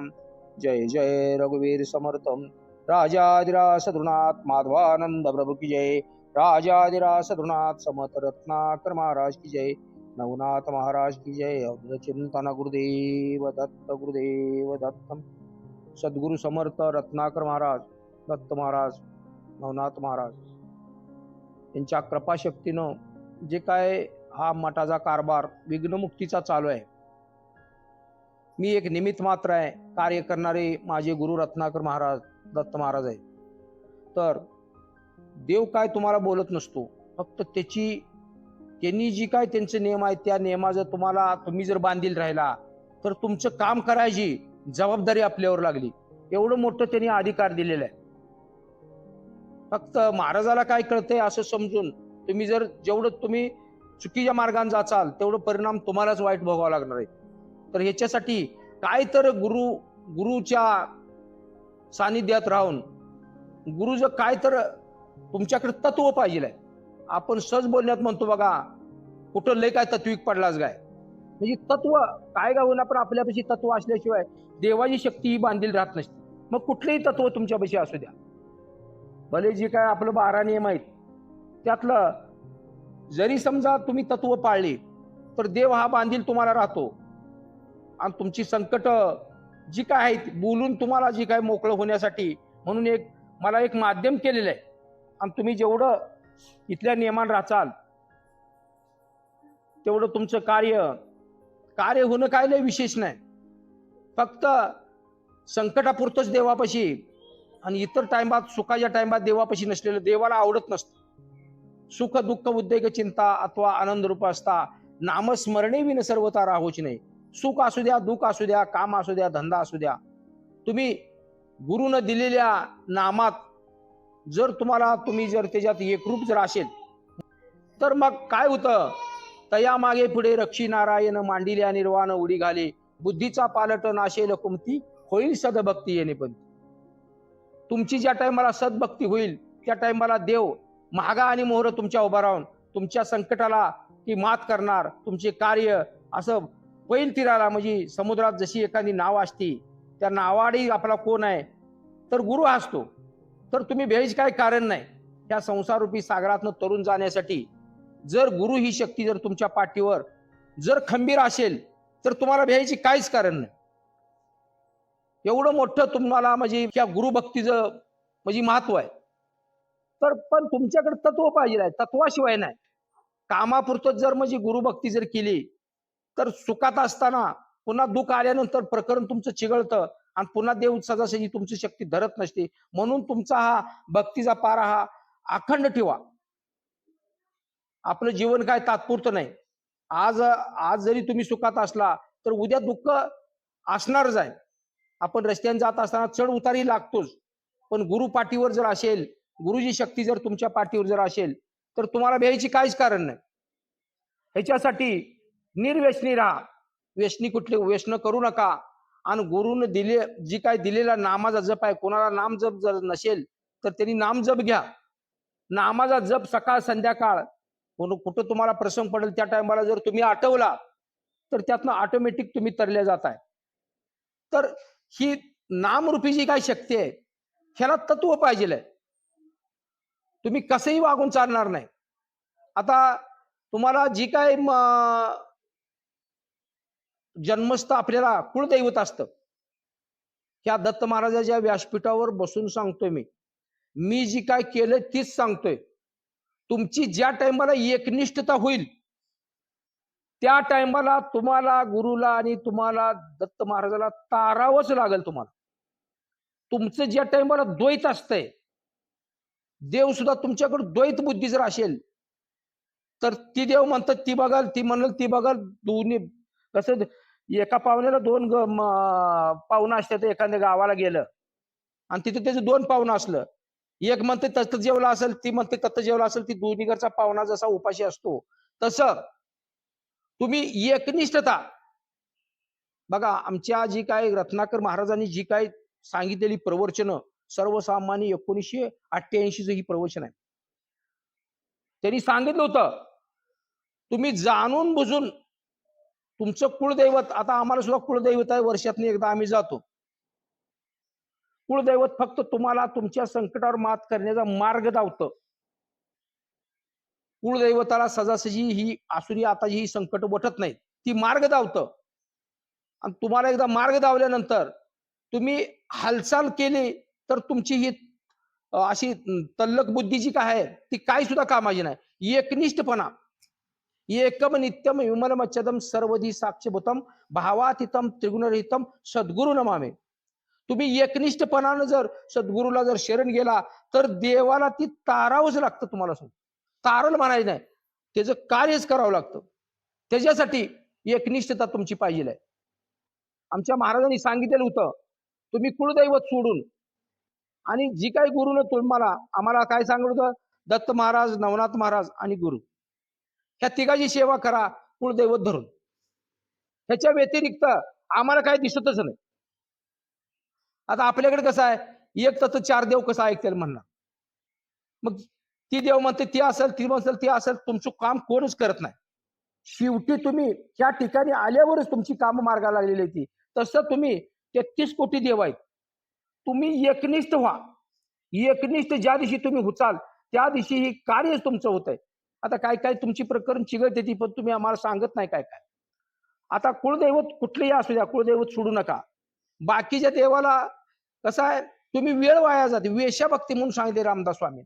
बने जय जय रघुवीर समर्थम राजाधिराज सद्रुनाथ माधवानंद प्रभु की जय। राजाधिराज सद्रुनाथ समत रत्नाकर महाराज की जय। नवनाथ महाराज की जय। अवध चिंतन गुरुदेव दत्त गुरुदेव दत्तम। सद्गुरु समर्थ रत्नाकर महाराज दत्त महाराज नवनाथ महाराज। यांच्या कृपाशक्तीनं जे काय हा मठाचा कारभार विघ्नमुक्तीचा चालू आहे. मी एक निमित्त मात्र आहे. कार्य करणारे माझे गुरु रत्नाकर महाराज दत्त महाराज आहे तर देव काय तुम्हाला बोलत नसतो. फक्त त्याची त्यांनी जी काय त्यांचे नियम आहेत त्या नियमा जर तुम्हाला तुम्ही जर बांधील राहिला तर तुमचं काम करायची जबाबदारी आपल्यावर लागली. एवढं मोठं त्यांनी अधिकार दिलेलं आहे. फक्त महाराजाला काय कळतंय असं समजून तुम्ही जर जेवढं तुम्ही चुकीच्या मार्गाने जाचाल तेवढं परिणाम तुम्हालाच वाईट भोगावा लागणार आहे. तर ह्याच्यासाठी काय तर गुरु गुरुच्या सानिध्यात राहून गुरुचं काय तर तुमच्याकडे तत्व पाहिजे आहे. आपण सहज बोलण्यात म्हणतो बघा कुठं लय काय तत्विक पडलाच काय. म्हणजे तत्व काय का होईना पण आपल्यापाशी तत्व असल्याशिवाय देवाची शक्ती ही बांधील राहत नसते. मग कुठलेही तत्व तुमच्यापाशी असू द्या. भले जे काय आपलं बारा नियम आहेत त्यातलं जरी समजा तुम्ही तत्व पाळले तर देव हा बांधील तुम्हाला राहतो. आणि तुमची संकट जी काय आहेत बोलून तुम्हाला जी काय मोकळं होण्यासाठी म्हणून एक मला एक माध्यम केलेलं आहे. आणि तुम्ही जेवढं इथल्या नियमान राचाल तेवढं तुमचं कार्य कार्य होणं काय लय विशेष नाही. फक्त संकटापुरतंच देवापाशी आणि इतर टायमात सुखाच्या टायमात देवापाशी नसलेलं देवाला आवडत नसतं. सुख दुःख उद्वेग चिंता अथवा आनंद रूप असता नामस्मरणे विन सर्वता राहूच नाही. सुख असू द्या दुःख असू द्या काम असू द्या धंदा असू द्या. तुम्ही गुरुनं दिलेल्या नामात जर तुम्हाला तुम्ही जर त्याच्यात एकरूप जर असेल तर मग काय होतं? तया मागे पुढे रक्षी नारायण मांडिल्या निर्वाण उडी घाले. बुद्धीचा पालट नाशेल कुमती होईल सदभक्ती येणे पण. तुमची ज्या टायमाला सद्भक्ती होईल त्या टायमाला देव महागा आणि मोहर तुमच्या उभा राहून तुमच्या संकटाला ती मात करणार तुमचे कार्य असं पैन तीराला म्हणजे समुद्रात जशी एखादी नाव असती त्या नावाडी आपला कोण आहे तर गुरु असतो. तर तुम्ही भेज काय कारण नाही. त्या संसारूपी सागरातनं तरुण जाण्यासाठी जर गुरु ही शक्ती जर तुमच्या पाठीवर जर खंबीर असेल तर तुम्हाला भ्यायची काहीच कारण नाही. एवढं मोठं तुम्हाला म्हणजे त्या गुरुभक्तीचं म्हणजे महत्त्व आहे. तर पण तुमच्याकडे तत्व पाहिजे आहे. तत्वाशिवाय नाही. कामापुरतं जर म्हणजे गुरुभक्ती जर केली तर सुखात असताना पुन्हा दुःख आल्यानंतर प्रकरण तुमचं चिघळतं आणि पुन्हा देव सजासजी तुमची शक्ती धरत नसते. म्हणून तुमचा हा भक्तीचा पारा हा अखंड ठेवा. आपलं जीवन काय तात्पुरतं नाही. आज आज जरी तुम्ही सुखात असला तर उद्या दुःख असणारच आहे आपण रस्त्याने जात असताना चढ उतारही लागतोच. पण गुरु पाठीवर जर असेल गुरुजी शक्ती जर तुमच्या पाठीवर जर असेल तर तुम्हाला भ्यायची काहीच कारण नाही. ह्याच्यासाठी निर्व्यसनी राहा व्यसनी कुठले? व्यसन करू नका. आणि गुरुने दिले जी काय दिलेला नामाचा जप आहे कोणाला नाम जप जर नसेल तर त्यांनी नाम जप घ्या. नामाचा जप सकाळ संध्याकाळ. कोण- कुठं तुम्हाला प्रसंग पडेल त्या टायमाला जर तुम्ही आठवला तर त्यातनं ऑटोमॅटिक तुम्ही तरले जाताय. तर ही नामरूपी जी काय शक्ती आहे ह्याला तत्व पाहिजे तुम्ही कसंही वागून चालणार नाही. आता तुम्हाला जी काय जन्मस्थ आपल्याला कुळदैवत असतं. ह्या दत्त महाराजाच्या व्यासपीठावर बसून सांगतोय मी. मी जी काय केलं तीच सांगतोय. तुमची ज्या टायमाला एकनिष्ठता होईल त्या टायमाला तुम्हाला गुरुला आणि तुम्हाला दत्त महाराजाला तारावंच लागेल तुम्हाला. तुमचं ज्या टायमाला द्वैत असतंय देव सुद्धा तुमच्याकडे द्वैत बुद्धी जर असेल तर ती देव म्हणतात ती बघाल ती म्हणाल ती बघाल दोन्ही कसं एका पाहुण्याला दोन ग- पाहुणं असतात एखाद्या गावाला गेलं. आणि तिथे त्याचं दोन पाहुणं असलं. एक म्हणते तत्त जेवला असेल ती म्हणते तत्त जेवला असेल ती दोन्हीकडचा पाहुणा जसा उपाशी असतो. तसं तुम्ही एकनिष्ठता. बघा आमच्या जी काय रत्नाकर महाराजांनी जी काय सांगितलेली प्रवचनं सर्वसामान्य एकोणीसशे अठ्ठ्याऐंशीच ही प्रवचन आहे. त्यांनी सांगितलं होतं तुम्ही जाणून बुजून तुमचं कुळदैवत आता आम्हाला सुद्धा कुळदैवत आहे वर्षातून एकदा आम्ही जातो. कुळदैवत फक्त तुम्हाला तुमच्या संकटावर मात करण्याचा मार्ग दावतं. कुळदैवताला सजासजी ही आसुरी आता ही संकट वटत नाही ती मार्ग दावतं. आणि तुम्हाला एकदा मार्ग दावल्यानंतर तुम्ही हालचाल केली तर तुमची ही अशी तल्लक बुद्धी जी काय आहे ती काय सुद्धा कामाची नाही. एकनिष्ठपणा. एकम नित्यम विमलमच्छदम सर्वधी साक्षीभूतम भावातीतम त्रिगुणरहितम सद्गुरु नमामे. तुम्ही एकनिष्ठपणानं जर सद्गुरूला जर शरण गेला तर देवाला ती तारावंच लागतं तुम्हाला सांगतो. तारल म्हणायचं नाही. त्याचं कार्यच करावं लागतं. त्याच्यासाठी एकनिष्ठता तुमची पाहिजे आहे. आमच्या महाराजांनी सांगितलेलं होतं तुम्ही कुळदैवत सोडून आणि जी काही गुरुनं तुम्हाला आम्हाला काय सांगत होतं? दत्त महाराज नवनाथ महाराज आणि गुरु. ह्या तिघाची सेवा करा कुळदैवत धरून. ह्याच्या व्यतिरिक्त आम्हाला काय दिसतच नाही. आता आपल्याकडे कसं आहे? एक तर चार देव कसं ऐकतील म्हणणार? मग ती देव म्हणते ती असेल ती म्हणसेल ती असेल तुमचं काम कोणच करत नाही. शेवटी तुम्ही ह्या ठिकाणी आल्यावरच तुमची कामं मार्गाला लागलेली ती. तसं तुम्ही तेहतीस कोटी देव आहेत. तुम्ही एकनिष्ठ व्हा. एकनिष्ठ ज्या दिवशी तुम्ही हुचाल त्या दिवशी ही कार्यच तुमचं होत आहे आता काय काय तुमची प्रकरण चिघळते ती पण तुम्ही आम्हाला सांगत नाही काय काय. आता कुळदैवत कुठलेही असू द्या कुळदैवत सोडू नका. बाकीच्या देवाला कसं आहे तुम्ही वेळ वाया जाते वेशाभक्ती म्हणून सांगितले रामदास स्वामी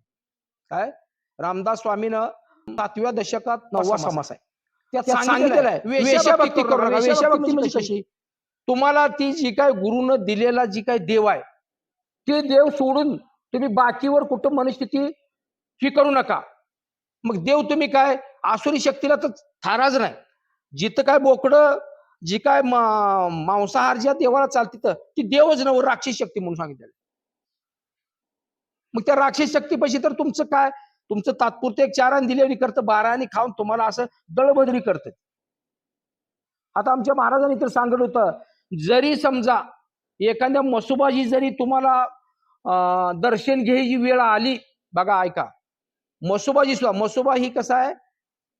काय? रामदास स्वामीनं सातव्या दशकात नववा समास आहे. त्यात सांगितलेलं आहे. वेशाभक्ती करू नका. वेशाभक्ती म्हणजे कशी? तुम्हाला ती जी काय गुरुनं दिलेला जी काय देव आहे ते देव सोडून तुम्ही बाकीवर कुठं मनस्थिती ही करू नका. मग देव तुम्ही काय? आसुरी शक्तीला तर थाराज नाही. जिथं काय बोकडं जी काय मांसाहार ज्या देवाला चालते तर ती देवच नव राक्षस शक्ती म्हणून सांगितलेलं मग त्या राक्षस शक्तीपाशी तर तुमचं काय? तुमचं तात्पुरते एक चाराने दिलेली करतं बाराने खाऊन तुम्हाला असं दळबदरी करतं. आता आमच्या महाराजांनी तर सांगत होतं जरी समजा एखाद्या मसुबाजी जरी तुम्हाला दर्शन घ्यायची वेळ आली बघा ऐका मसुबाजी सुद्धा मसुबा ही कसं आहे?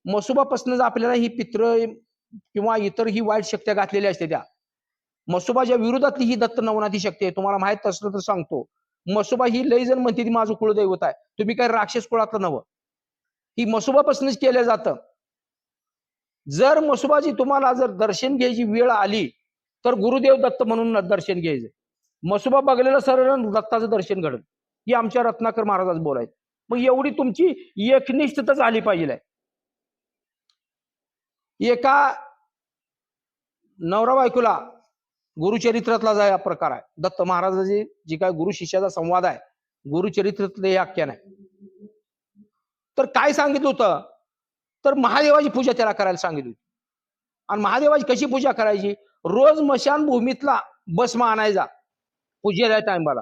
मसुबापासूनच आपल्याला ही पित्र किंवा इतर ही वाईट शक्त्या घातलेल्या असते त्या मसुबाच्या विरोधातली ही दत्त नवनाथी शक्ती आहे तुम्हाला माहीत असलं तर सांगतो. मसुबा ही लई जण म्हणते ती माझं कुळदैवत आहे. तुम्ही काय राक्षस कुळातलं नवं ही मसुबापासूनच केलं जातं. जर मसुबाजी तुम्हाला जर दर्शन घ्यायची वेळ आली तर गुरुदेव दत्त म्हणून दर्शन घ्यायचं. मसुबा बघलेलं सरळ दत्ताचं दर्शन घडलं. ही आमच्या रत्नाकर महाराजाच बोलायचं. मग एवढी तुमची एकनिष्ठता झाली पाहिजे. एका नवरा बायकोला गुरुचरित्रातला जा हा प्रकार आहे दत्त महाराजाची जी काय गुरु शिष्याचा संवाद आहे गुरुचरित्रातलं हे आख्यान आहे. तर काय सांगितलं होतं? तर महादेवाची पूजा त्याला करायला सांगितली होती. आणि महादेवाची कशी पूजा करायची? रोज मशानभूमीतला भस्म आणायचा पूजेला टायमाला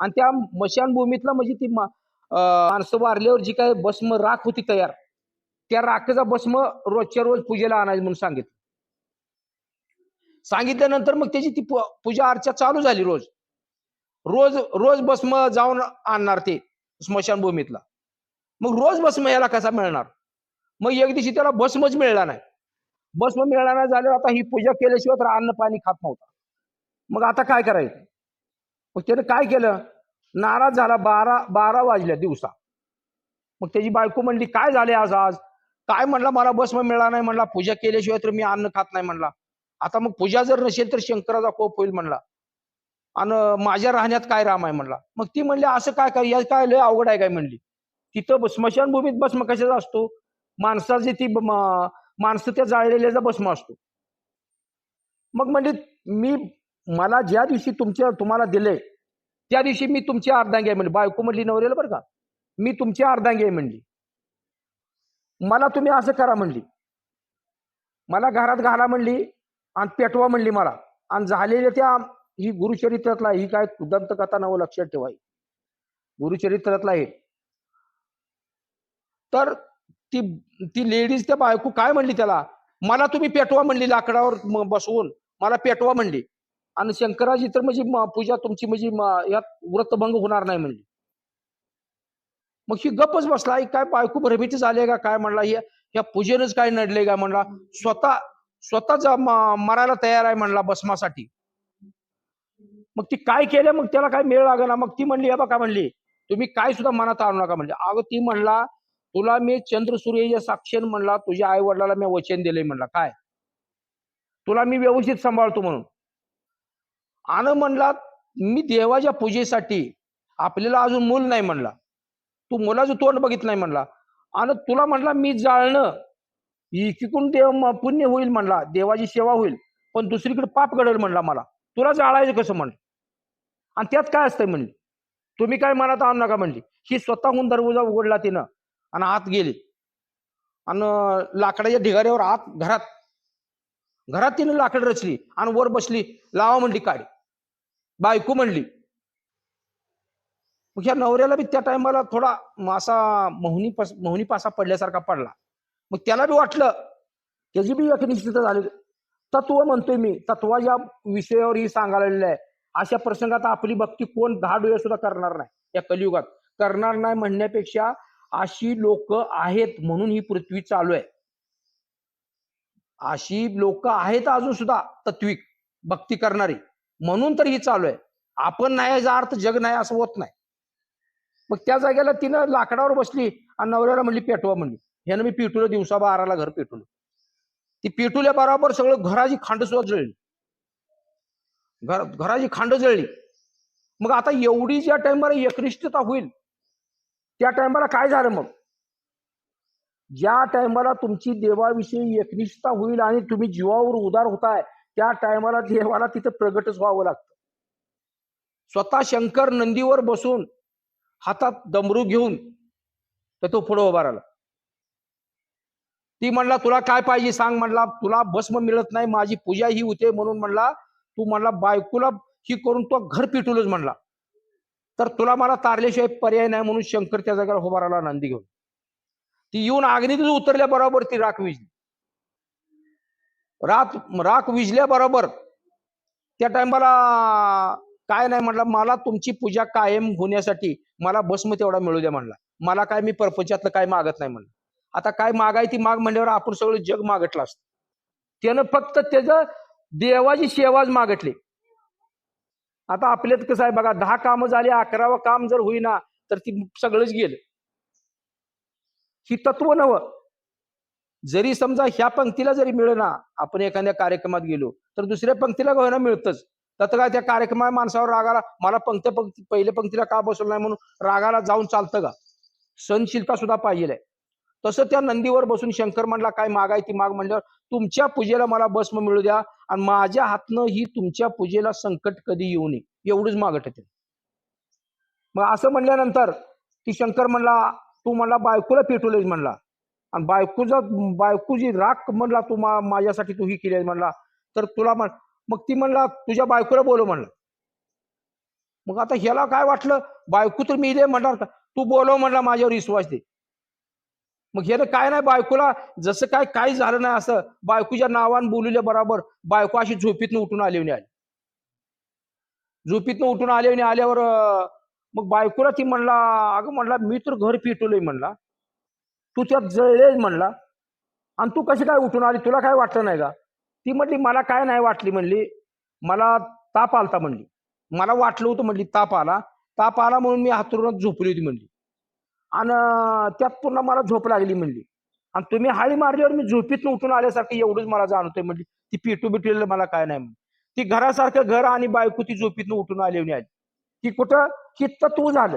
आणि त्या मशानभूमीतला म्हणजे ती मा- माणसं वारल्यावर जी काय भस्म राख होती तयार त्या राखेचा भस्म रोजच्या रोज पूजेला आणायचं म्हणून सांगितलं. सांगितल्यानंतर मग त्याची ती पूजा अर्चा चालू झाली रोज. रोज रोज भस्म जाऊन आणणार ते स्मशानभूमीतला. मग रोज भस्म याला कसा मिळणार? मग एक दिवशी त्याला भस्मच मिळला नाही. भस्म मिळणार नाही झाल्यावर आता ही पूजा केल्याशिवाय तर अन्न पाणी खात नव्हता. मग आता काय करायचं? मग त्याने काय केलं? नाराज झाला बारा बारा वाजल्या दिवसा. मग त्याची बायको म्हणली काय झाले आज आज? काय म्हणला मला भस्म मिळाला नाही म्हणला. पूजा केल्याशिवाय तर मी अन्न खात नाही म्हणला. आता मग पूजा जर नसेल तर शंकराचा कोप होईल म्हणला. आणि माझ्या राहण्यात काय राम आहे म्हणला. मग ती म्हणली असं काय काय या काय लय अवघड आहे काय? म्हणली. तिथं स्मशानभूमीत भस्म कशाचा असतो? माणसाची ती माणसं त्या जाळलेल्याचा भस्म असतो. मग म्हणजे मी मला ज्या दिवशी तुमच्या तुम्हाला दिले त्या दिवशी मी तुमची अर्धांगी आहे म्हणली. बायको म्हणली नवऱ्याला बरं का? मी तुमची अर्धांगी आहे म्हणली. मला तुम्ही असं करा म्हणली. मला घरात घाला म्हणली आणि पेटवा म्हणली मला. आणि झालेल्या त्या ही गुरुचरित्रातला ही काय दंतकथा नवं लक्षात ठेवाय गुरुचरित्रातला आहे तर ती ती लेडीज त्या बायको काय म्हणली त्याला? मला तुम्ही पेटवा म्हणली लाकडावर बसवून. मला पेटवा म्हणली. आणि शंकराची तर म्हणजे पूजा तुमची म्हणजे यात व्रतभंग होणार नाही म्हणली मग ही गप्पच बसला काय बायको भ्रमित झाले का? काय म्हणला ह्या पूजेनच काय नडले का म्हणला? स्वतः स्वतःच मरायला तयार आहे म्हणला भस्मासाठी. मग ती काय केलं? मग त्याला काय मेळ लागला मग ती म्हणली बा काय म्हणली तुम्ही काय सुद्धा मनात आणू नका म्हणले. अगं ती म्हणला तुला मी चंद्र सूर्याच्या साक्षीन म्हणला तुझ्या आई वडिलाला मी वचन दिले म्हणला. काय? तुला मी व्यवस्थित सांभाळतो म्हणून. आणि म्हणला मी देवाच्या पूजेसाठी आपल्याला अजून मूल नाही म्हणला. तू मुलाचं तोंड बघित नाही म्हणला. आणि तुला म्हणला मी जाळणं. एकीकडून देव पुण्य होईल म्हणला देवाची सेवा होईल. पण दुसरीकडे पाप घडेल म्हणला मला. तुला जाळायचं कसं म्हणलं आणि त्यात काय असतंय म्हणली तुम्ही काय मनात आणू नका म्हणली. ही स्वतःहून दरवाजा उघडला तिनं आणि आत गेली. आणि लाकडाच्या ढिगाऱ्यावर आत घरात घरात तिनं लाकड रचली आणि वर बसली. लावा म्हणली काढी बायको म्हणली. ह्या नवऱ्याला बी त्या टायमाला थोडा मासा असा मोहनी पास मोहनी पासा पडल्यासारखा पडला. मग त्याला बी वाटलं त्याची बी एक निश्चित झाली. तत्व म्हणतोय मी तत्वाच्या विषयावर ही सांगायला आहे. अशा प्रसंगात आपली भक्ती कोण दहा डोळे सुद्धा करणार नाही. या कलियुगात करणार नाही म्हणण्यापेक्षा अशी लोक आहेत म्हणून ही पृथ्वी चालू आहे. अशी लोक आहेत अजून सुद्धा तत्विक भक्ती करणारी. म्हणून तर ही चालू आहे. आपण नाही याचा अर्थ जग नाही असं होत नाही. मग त्या जागेला तिनं लाकडावर बसली आणि नवऱ्याला म्हणली पेटवा म्हणली. ह्यानं मी पेटवलं दिवसा बाराला घर पेटवलं. ती पेटवल्या बरोबर सगळं घराची खांड सुद्धा जळली. घर घराची खांड जळली. मग आता एवढी ज्या टायमाला एकनिष्ठता होईल त्या टायमाला काय झालं मग? ज्या टायमाला तुमची देवाविषयी एकनिष्ठता होईल आणि तुम्ही जीवावर उदार होताय त्या टायमाला देवाला तिथं प्रगटच व्हावं लागतं. स्वतः शंकर नंदीवर बसून हातात दमरू घेऊन तर तो पुढं उभा राहिला. ती म्हणला तुला काय पाहिजे सांग म्हणला तुला भस्म मिळत नाही माझी पूजा ही होते म्हणून म्हणला तू म्हणला बायकोला ही करून तो घर पिटवलंच म्हणला. तर तुला मला तारल्याशिवाय पर्याय नाही म्हणून शंकर त्या जागेला उभा राहिला नंदी घेऊन. ती येऊन अग्नीतच उतरल्या बरोबर ती राख विजली. रात राख विजल्या बरोबर. त्या टायमाला काय नाही म्हटलं मला तुमची पूजा कायम होण्यासाठी मला भस्म तेवढा मिळू द्या म्हणला. मला काय मी परपंचातलं काय मागत नाही म्हणलं. आता काय मागाय ती माग म्हणल्यावर आपण सगळं जग मागटलं असतं. त्यानं फक्त त्याचं देवाची सेवाच मागटली आता आपल्यात कसं आहे बघा दहा कामं झाली अकरावं काम जर होईना तर ती सगळंच गेलं. ही तत्व नव जरी समजा ह्या पंक्तीला जरी मिळना आपण एखाद्या कार्यक्रमात गेलो तर दुसऱ्या पंक्तीला गहना मिळतच. तर काय त्या कार्यक्रमात माणसावर रागाला मला पंक्त पंक्ती पहिल्या पंक्तीला का बसवलं नाही म्हणून रागाला जाऊन चालतं का? सहनशीलता सुद्धा पाहिजे तसं त्या नंदीवर बसून शंकर म्हणला काय मागाय ती माग? म्हणल्यावर तुमच्या पूजेला मला भस्म मिळू द्या आणि माझ्या हातनं ही तुमच्या पूजेला संकट कधी येऊ नये. एवढंच मागत होते मग असं म्हणल्यानंतर ती शंकर म्हणला तू म्हणला बायकोला पेटवलेस म्हणला. आणि बायकोचा बायकोची राख म्हणला तू मा- माझ्यासाठी तू ही केली म्हणला. तर तुला म्हण मग ती म्हणला तुझ्या बायकोला बोलव म्हणलं. मग आता ह्याला काय वाटलं? बायको तर मी इले म्हणणार का तू बोलव म्हणला माझ्यावर विश्वास दे. मग ह्यानं काय नाही बायकोला जसं काय काही झालं नाही असं बायकोच्या नावान बोलूल्या बरोबर बायको अशी झोपीतनं उठून आली आली झोपीतनं उठून आले आल्यावर मग बायकोला ती म्हणला अगं म्हणला मी तर घर पिटवलंय म्हणला. तू त्यात जळले म्हणला. आणि तू कशी काय उठून आली? तुला काय वाटलं नाही का? ती म्हटली मला काय नाही वाटली म्हणली. मला ताप आलता म्हणली. मला वाटलं होतं म्हणली ताप आला. ताप आला म्हणून मी हातरुणात झोपली होती म्हणली. आणि त्यात पुन्हा मला झोप लागली म्हणली. आणि तुम्ही हाळी मारल्यावर मी झोपीतनं उठून आल्यासारखं एवढंच मला जाणवतंय म्हणली. ती पिटू बिटलेलं मला काय नाही म्हणली. ती घरासारखं घर आणि बायको ती झोपीतनं उठून आली आणि आली. ती कुठं? की तत्व झालं.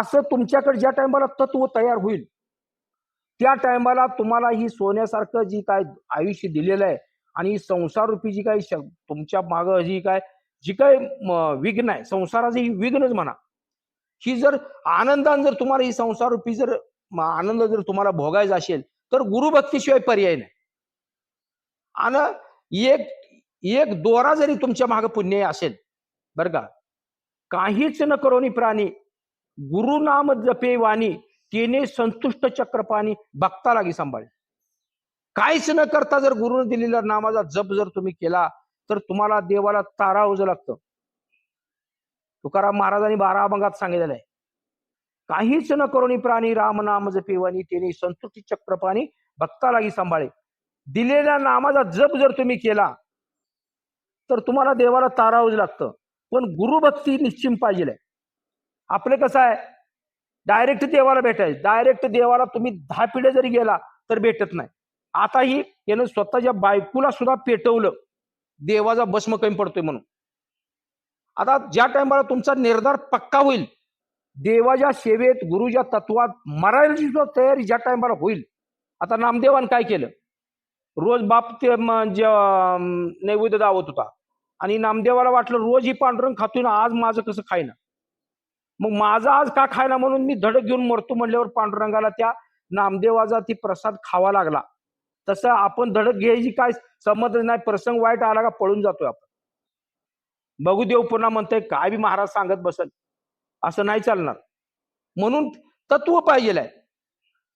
असं तुमच्याकडे ज्या टायमाला तत्व तयार होईल त्या टायमाला तुम्हाला ही सोन्यासारखं जी काय आयुष्य दिलेलं आहे आणि संसार रूपी जी काय श- तुमच्या मागं जी काय जी काय विघ्न आहे संसाराचं ही विघ्नच म्हणा. ही जर आनंदान जर तुम्हाला ही संसार रूपी जर आनंद जर तुम्हाला भोगायचा असेल तर गुरुभक्तीशिवाय पर्याय नाही. आणि एक एक दोरा जरी तुमच्या मागे पुण्य असेल बरं का काहीच न करोनी प्राणी गुरु नाम जपे वाणी तिने संतुष्ट चक्रपाणी भक्ता लागी सांभाळे काहीच न करता जर गुरुने दिलेल्या नामाचा जप जर तुम्ही केला तर तुम्हाला देवाला तारावजं लागतं. तुकाराम महाराजांनी बारा अभंगात सांगितलेलं आहे. काहीच न करोनी प्राणी राम नाम जपिवानी तिने संतुष्टी चक्रपाणी भक्ता लागी सांभाळे दिलेल्या नामाचा जप जर तुम्ही केला तर तुम्हाला देवाला तारावज लागतं. पण गुरुभक्ती निश्चिम पाहिजे आपले कसं आहे? डायरेक्ट देवाला भेटायचं. डायरेक्ट देवाला तुम्ही दहा पिढ्या जरी गेला तर भेटत नाही. आताही यानं स्वतःच्या बायकोला सुद्धा पेटवलं. देवाचा भस्म कमी पडतोय म्हणून. आता ज्या टायमाला तुमचा निर्धार पक्का होईल देवाच्या सेवेत गुरुच्या तत्वात मरायची सुद्धा तयारी ज्या टायमाला होईल आता नामदेवान काय केलं? रोज बाप ते म्हणजे, नैवेद्य दावत होता. आणि नामदेवाला वाटलं रोज ही पांढरंग खातोय ना आज माझं कसं खायना मग माझा आज का खायला म्हणून मी धडक घेऊन मरतो म्हणल्यावर पांडुरंगाला त्या नामदेवाचा ती प्रसाद खावा लागला. तसं आपण धडक घ्यायची काय समज नाही प्रसंग वाईट आला का पळून जातोय आपण. बघू देव पुन्हा म्हणतोय काय बी महाराज सांगत बसल. असं नाही चालणार. म्हणून तत्व पाहिजे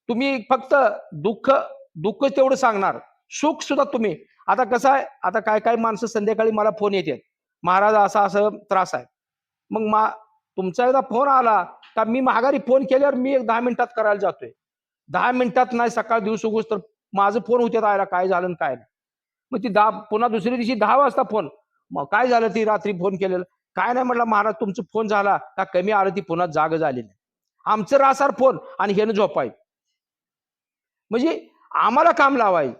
तुम्ही फक्त दुःख दुःख तेवढं सांगणार. सुख सुद्धा तुम्ही. आता कसं आहे आता काय काय माणसं संध्याकाळी मला फोन येते महाराज असा असं त्रास आहे. मग मा तुमचा एकदा फोन आला का मी माघारी फोन केल्यावर मी एक दहा मिनिटात करायला जातोय. दहा मिनिटात नाही सकाळ दिवस उगूस तर माझं फोन होत्यात आयला काय झालं काय नाही. मग ती दहा पुन्हा दुसऱ्या दिवशी दहा वाजता फोन. मग काय झालं ती रात्री फोन केलेलं? काय नाही म्हटलं महाराज तुमचं फोन झाला का कमी आलं ती पुन्हा जाग झाली नाही. आमचं रासार फोन आणि हेनं झोपाय. म्हणजे आम्हाला काम लावाय.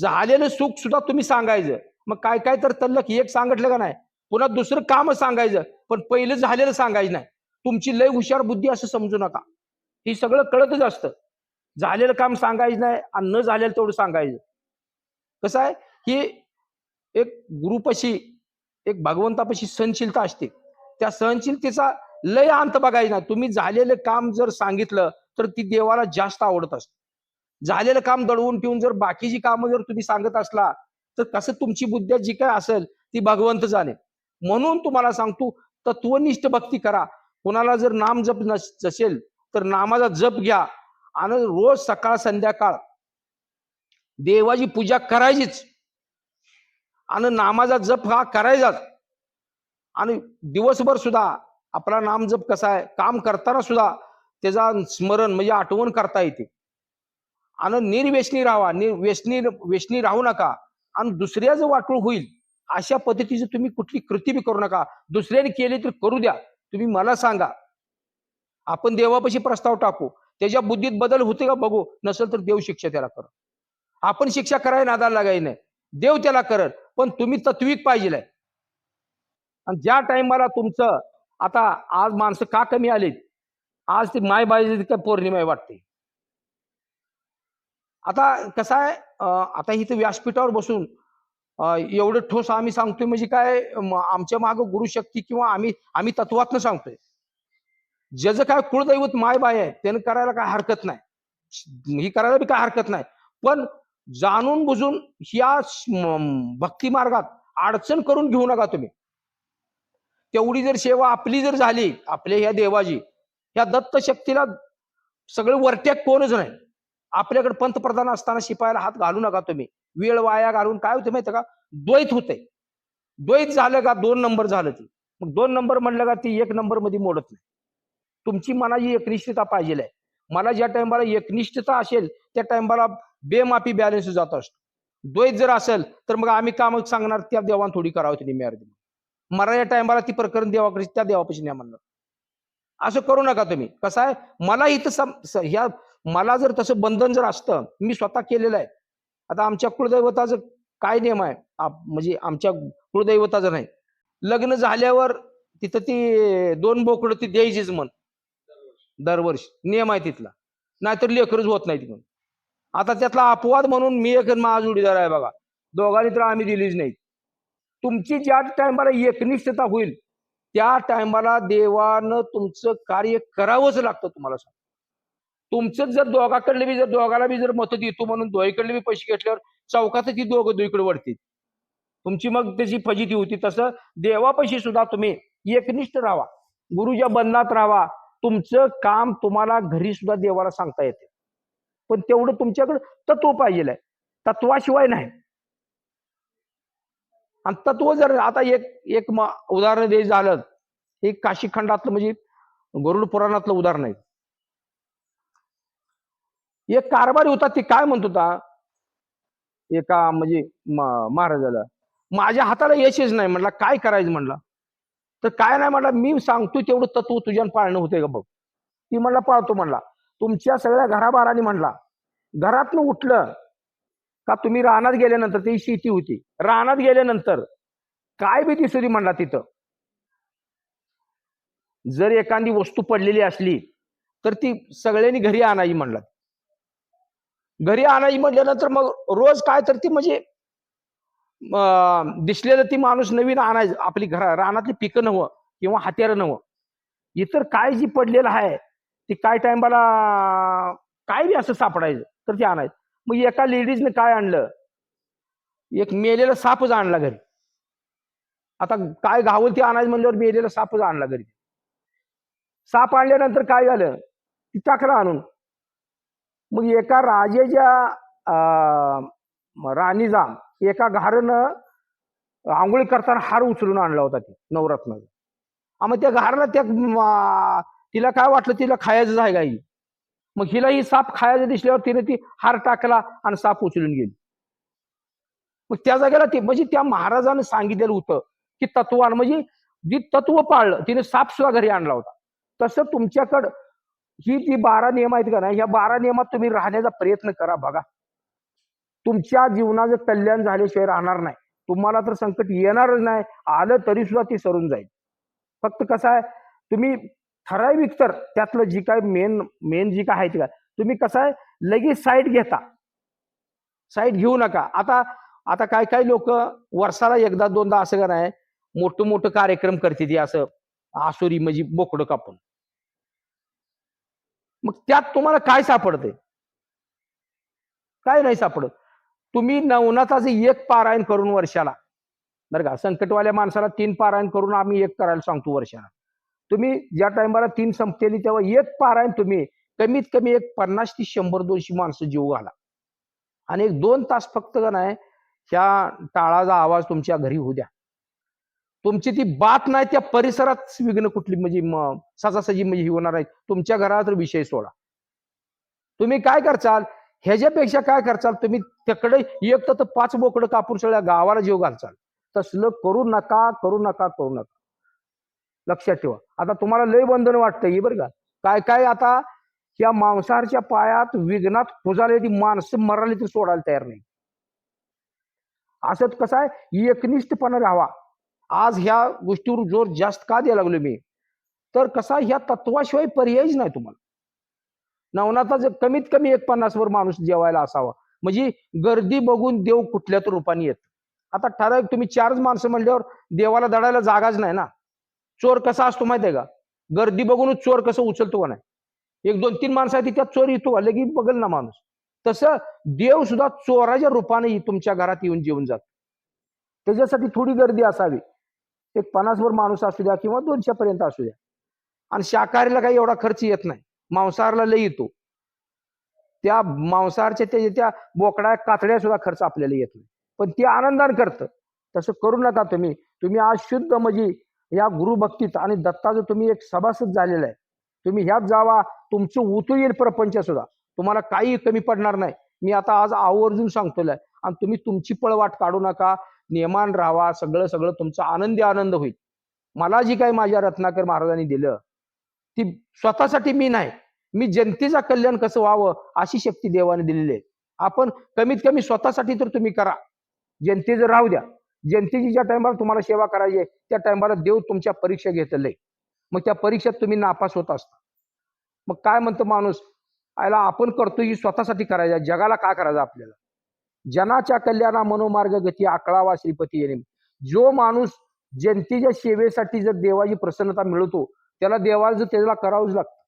झालेलं सुख सुद्धा तुम्ही सांगायचं. मग काय काय तर तल्लक एक सांगितलं का नाही? पुन्हा दुसरं काम सांगायचं. पण पहिलं झालेलं सांगायचं नाही. तुमची लय हुशार बुद्धी असं समजू नका. हे सगळं कळतच असतं. झालेलं काम सांगायचं नाही आणि न झालेलं तेवढं सांगायचं. कसं आहे? ही एक गुरुपाशी एक भगवंतापाशी सहनशीलता असते. त्या सहनशीलतेचा लय अंत बघायचा नाही. तुम्ही झालेलं काम जर सांगितलं तर ती देवाला जास्त आवडत असत. झालेलं काम दडवून ठेवून जर बाकीची कामं जर तुम्ही सांगत असला तर कसं तुमची बुद्धी जी काय असेल ती भगवंत जाणे. म्हणून तुम्हाला सांगतो तत्वनिष्ठ भक्ती करा. कोणाला जर नाम जप नस नसेल तर नामाचा जप घ्या. आणि रोज सकाळ संध्याकाळ देवाची पूजा करायचीच. आणि नामाचा जप हा करायचाच. आणि दिवसभर सुद्धा आपला नाम जप कसा आहे काम करताना सुद्धा त्याचा स्मरण म्हणजे आठवण करता येते. आणि निर्व्यसनी राहा. निर्व्यसनी व्यसनी व्यसनी राहू नका. आणि दुसऱ्याचं वाटूळ होईल. अशा पद्धतीची तुम्ही कुठली कृती बी करू नका. दुसऱ्याने केली तर करू द्या. तुम्ही मला सांगा. आपण देवापाशी प्रस्ताव टाकू. त्याच्या बुद्धीत बदल होते का बघू. नसेल तर देव शिक्षा त्याला कर आपण शिक्षा करायला नादाला लागाय नाही. देव त्याला करत पण तुम्ही तत्विक पाहिजे आणि ज्या टाइमाला तुमचं आता आज माणसं का कमी आलीत? आज ती माय बाई काय पौर्णिमा आहे वाटते आता कसं आहे आता इथं व्यासपीठावर बसून एवढं ठोस आम्ही सांगतोय म्हणजे काय आमच्या माग गुरुशक्ती किंवा आम्ही आम्ही तत्वातनं सांगतोय. ज्याचं काय कुळदैवत माय बाय आहे त्यानं करायला काय हरकत नाही. ही करायला बी काय हरकत नाही. पण जाणून बुजून या भक्ती मार्गात अडचण करून घेऊ नका तुम्ही. तेवढी जर सेवा आपली जर झाली आपल्या ह्या देवाची ह्या दत्त शक्तीला सगळे वरट्याक कोणच नाही. आपल्याकडे पंतप्रधान असताना शिपायाला हात घालू नका तुम्ही. वेळ वाया घालून काय होते माहिती का? द्वैत होते. द्वैत झालं का दोन नंबर झालं ती. मग दोन नंबर म्हणलं का ती एक नंबरमध्ये मोडत नाही. तुमची मनाची एकनिष्ठता पाहिजे आहे. मला ज्या टायमाला एकनिष्ठता असेल त्या टायमाला बेमाफी बॅलन्स जात असतो. द्वैत जर असेल तर मग आम्ही काम सांगणार त्या देवान थोडी करावं तुम्ही मॅरेज मला या टायमाला ती प्रकरण देवाकडे त्या देवापाशी नाही म्हणणार. असं करू नका तुम्ही. कसं आहे? मला इथं सम- ह्या मला जर तसं बंधन जर असतं मी स्वतः केलेलं आहे आता आमच्या कुळदैवताचं काय नियम आहे? म्हणजे आमच्या कुळदैवताचं नाही. लग्न झाल्यावर तिथं ती दोन बोकडं ती द्यायचीच म्हण. दरवर्षी. नियम आहे तिथला. नाहीतर लेकरच होत नाही म्हणून आता त्यातला अपवाद म्हणून मी एक माझा जोडीदार आहे बघा. दोघांनी तर आम्ही दिलीच नाही तुमची ज्या टायमाला एकनिष्ठता होईल त्या टायमाला देवानं तुमचं कार्य करावंच लागतं तुम्हाला सांग तुमचं जर दोघाकडले बी जर दोघाला बी जर मत देतो म्हणून दोघीकडले बी पैसे घेतल्यावर चौकात ती दोघं दुईकडे वळतील. तुमची मग त्याची फजिती होती. तसं देवापाशी सुद्धा तुम्ही एकनिष्ठ राहा. गुरुच्या बंधनात राहा. तुमचं काम तुम्हाला घरी सुद्धा देवाला सांगता येते. पण तेवढं तुमच्याकडे तत्व पाहिजे तत्वाशिवाय नाही. आणि तत्व जर आता एक एक म- उदाहरण द्यायचं झालं. हे काशीखंडातलं म्हणजे गरुड पुराणातलं उदाहरण आहे. एक कारभारी होता ते काय म्हणत होता? एका म्हणजे महाराजाला माझ्या हाताला यशच नाही. म्हटला काय करायचं? म्हटलं. तर काय नाही म्हटलं मी सांगतो तेवढं तत्व तुझ्या पाळणं होतंय का बघ. ती म्हणला पाळतो म्हणला तुमच्या सगळ्या घराबाराने म्हणला घरातनं उठलं का तुम्ही रानात गेल्यानंतर ती शेती होती? रानात गेल्यानंतर काय बी दिसू दे म्हणला तिथं. जर एखादी वस्तू पडलेली असली तर ती सगळ्यांनी घरी आणायची म्हणला घरी आणायची म्हटल्यानंतर मग रोज काय तर ती म्हणजे अं, दिसलेलं ती माणूस नवीन आणायचं आपली घरा रानातली पिकं नव्हं किंवा हत्यारं नव्हं इतर काय जी पडलेलं आहे ती काय टायमाला काय बी असं सापडायचं तर ते आणायचं. मग एका लेडीजने काय आणलं? एक मेलेला सापच आणला घरी. आता काय घावल ते आणायचं म्हणल्यावर मेलेला सापच आणला घरी. साप आणल्यानंतर काय झालं? ती टाकला आणून. मग एका राजेच्या अं, एका घारनं आंघोळी करताना हार उचलून आणला होता ती नवरत्न. मग त्या घारला त्या तिला काय वाटलं? तिला खायचं आहे गाई मग हिला ही साप खायचं दिसल्यावर तिने ती हार टाकला आणि साप उचलून गेली. मग त्या जागेला ते म्हणजे त्या महाराजानं सांगितलेलं होतं की तत्वान म्हणजे जी तत्व पाळलं तिने साप सुद्धा घरी आणला होता. तसं तुमच्याकडं ही जी बारा नियम आहेत का नाही ह्या बारा नियमात तुम्ही राहण्याचा प्रयत्न करा बघा. तुमच्या जीवनाचं कल्याण झाल्याशिवाय राहणार नाही. तुम्हाला तर संकट येणारच नाही आलं तरी सुद्धा ते सरून जाईल. फक्त कसं आहे तुम्ही ठराविक तर त्यातलं जी काय मेन मेन जी काय आहे ती काय तुम्ही कसं आहे लगेच साईड घेता. साईड घेऊ नका. आता आता काय काय लोक वर्षाला एकदा दोनदा असं का नाही मोठं मोठं कार्यक्रम करते ती असं आसुरी म्हणजे बोकडं कापून. मग त्यात तुम्हाला काय सापडते? काय नाही सापडत. तुम्ही नवनाथाचं एक पारायण करून वर्षाला बरं का? संकटवाल्या माणसाला तीन पारायण करून आम्ही एक करायला सांगतो वर्षाला. तुम्ही ज्या टायमाला तीन संपतेली तेव्हा एक पारायण तुम्ही कमीत कमी एक पन्नास ते शंभर दोनशे माणसं जीव घाला. आणि एक दोन तास फक्त का नाही ह्या टाळाचा आवाज तुमच्या घरी होऊ द्या. तुमची ती बात नाही त्या परिसरात विघ्न कुठली म्हणजे सजासजी म्हणजे ही होणार आहे. तुमच्या घरात तर विषय सोडा. तुम्ही काय करचाल? ह्याच्यापेक्षा काय करचाल? तुम्ही तिकडे एक तर पाच बोकडं कापून सगळ्या गावाला जीव घालचाल. तसलं करू नका करू नका करू नका. लक्षात ठेवा. आता तुम्हाला लय बंधन वाटतंय बरं का? काय काय आता या मांसाहारच्या पायात विघ्नात खुजाले ती माणसं मराली तर सोडायला तयार नाही. असंच कसं आहे? एकनिष्ठपणा राहावा. आज ह्या गोष्टीवर जोर जास्त का द्यायला लागलो मी? तर कसा ह्या तत्वाशिवाय पर्यायच नाही तुम्हाला. नवनाथाचं कमीत कमी एक पन्नासवर माणूस जेवायला असावा. म्हणजे गर्दी बघून देव कुठल्या तर रूपाने येत. आता ठराविक तुम्ही चारच माणसं म्हणल्यावर देवाला दडायला जागाच नाही ना. चोर कसा असतो माहिती आहे का? गर्दी बघूनच चोर कसं उचलतो का नाही? एक दोन तीन माणसं आहेत त्यात चोर येतो का? लगेच बघल ना माणूस. तसं देव सुद्धा चोराच्या रूपाने तुमच्या घरात येऊन जेवून जात. त्याच्यासाठी थोडी गर्दी असावी. एक पन्नासवर माणूस असू द्या किंवा दोनशे पर्यंत असू द्या. आणि शाकाहारीला काही एवढा खर्च येत नाही. मांसाहारला लय येतो. त्या मांसाहारच्या त्या त्या बोकडा कातड्या सुद्धा खर्च आपल्याला येत नाही. पण ते आनंदान करतं. तसं करू नका तुम्ही. तुम्ही आज शुद्ध म्हणजे या गुरुभक्तीत आणि दत्ताचं तुम्ही एक सभासद झालेला आहे. तुम्ही ह्यात जावा. तुमचं उतू येईल प्रपंच सुद्धा. तुम्हाला काही कमी पडणार नाही. मी आता आज आवर्जून सांगतोय. आणि तुम्ही तुमची पळवाट काढू नका. नियमान राहावा सगळं सगळं तुमचा आनंदी आनंद होईल. मला जी काही माझ्या रत्नाकर महाराजांनी दिलं ती स्वतःसाठी मी नाही. मी जनतेचा कल्याण कसं व्हावं अशी शक्ती देवाने दिलेली आहे. आपण कमीत कमी स्वतःसाठी तर तुम्ही करा. जनतेचं राहू द्या. जनतेची ज्या टायमाला तुम्हाला सेवा करायची आहे त्या टायमाला देव तुमच्या परीक्षा घेतलंय मग त्या परीक्षेत तुम्ही नापास होत असता. मग काय म्हणतो माणूस? आयला आपण करतो ही स्वतःसाठी करायचं जगाला काय करायचं आपल्याला? जनाच्या कल्याणा मनोमार्ग गती आकळावा श्रीपती येणे. जो माणूस जनतेच्या सेवेसाठी जर देवाची प्रसन्नता मिळवतो त्याला देवाला जर त्याला करावंच लागतं.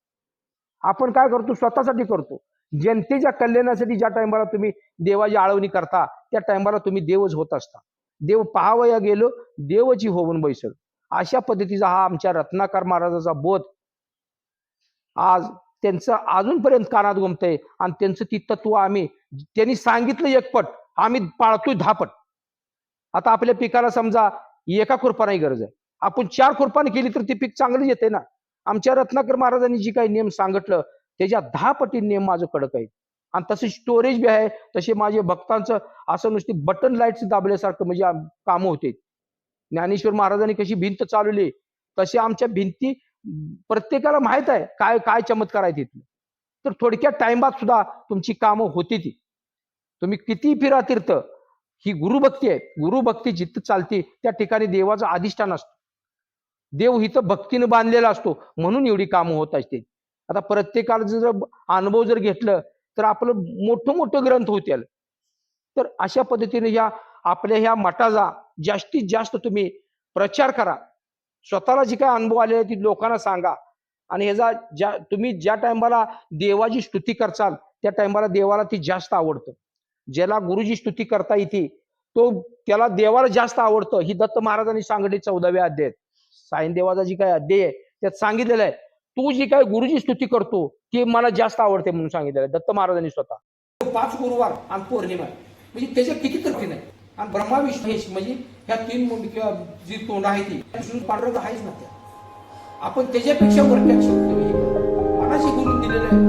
आपण काय करतो? स्वतःसाठी करतो. जनतेच्या कल्याणासाठी ज्या टायमाला तुम्ही देवाची आळवणी करता त्या टायमाला तुम्ही देवच होत असता. देव पाहावया गेलो देवची होऊन बैसल. अशा पद्धतीचा हा आमच्या रत्नाकर महाराजाचा बोध. आज त्यांचं अजूनपर्यंत कानात गुमतंय आणि त्यांचं ती तत्व आम्ही त्यांनी सांगितलं एक पट आम्ही पाळतोय दहा पट आता आपल्या पिकाला समजा एका खुरपानाही गरज आहे. आपण चार खुरपाने केली तर ते पीक चांगलं येते ना? आमच्या रत्नाकर महाराजांनी जी काही नियम सांगितलं त्याच्या दहा पटी नियम माझं कडक आहे आणि तसे स्टोरेज बी आहे तसे माझे भक्तांचं असं नुसती बटन लाईट्स दाबल्यासारखं म्हणजे कामं होते. ज्ञानेश्वर महाराजांनी कशी भिंत चालवली तशी आमच्या भिंती प्रत्येकाला माहीत आहे काय काय चमत्कार आहे तिथले तर थोडक्या टाइमात सुद्धा तुमची कामं होती ती. तुम्ही किती फिरा तीर्थ ही गुरुभक्ती आहे. गुरुभक्ती जिथं चालते त्या ठिकाणी देवाचं अधिष्ठान असतं. देव हिथं भक्तीनं बांधलेला असतो म्हणून एवढी कामं होत असते आता प्रत्येकाला जर अनुभव जर घेतलं तर आपलं मोठं मोठं ग्रंथ होतील. तर अशा पद्धतीने ह्या आपल्या ह्या मठाचा जास्तीत जास्त तुम्ही प्रचार करा. स्वतःला जी काय अनुभव आलेले ती लोकांना सांगा. आणि ह्याचा ज्या तुम्ही ज्या टायमाला देवाची स्तुती करचाल त्या टायमाला देवाला ती जास्त आवडतं. ज्याला गुरुजी स्तुती करता येते तो त्याला देवाला जास्त आवडतं. ही दत्त महाराजांनी सांगितली चौदाव्या अध्यायात. साईन देवाचा जी काय अध्याय आहे त्यात सांगितलेलं आहे तू जी काय गुरुजी स्तुती करतो ते मला जास्त आवडते म्हणून सांगितलेलं आहे. दत्त महाराजांनी स्वतः. पाच गुरुवार आणि पौर्णिमा म्हणजे त्याच्या किती तरफी नाही. आणि ब्रह्मा विष्णू म्हणजे ह्या तीन मुंड किंवा जी तोंड आहे ती विष्णू आहेच ना त्या. आपण त्याच्यापेक्षा वरट्यात शब्द मनाशी करून दिलेलं आहे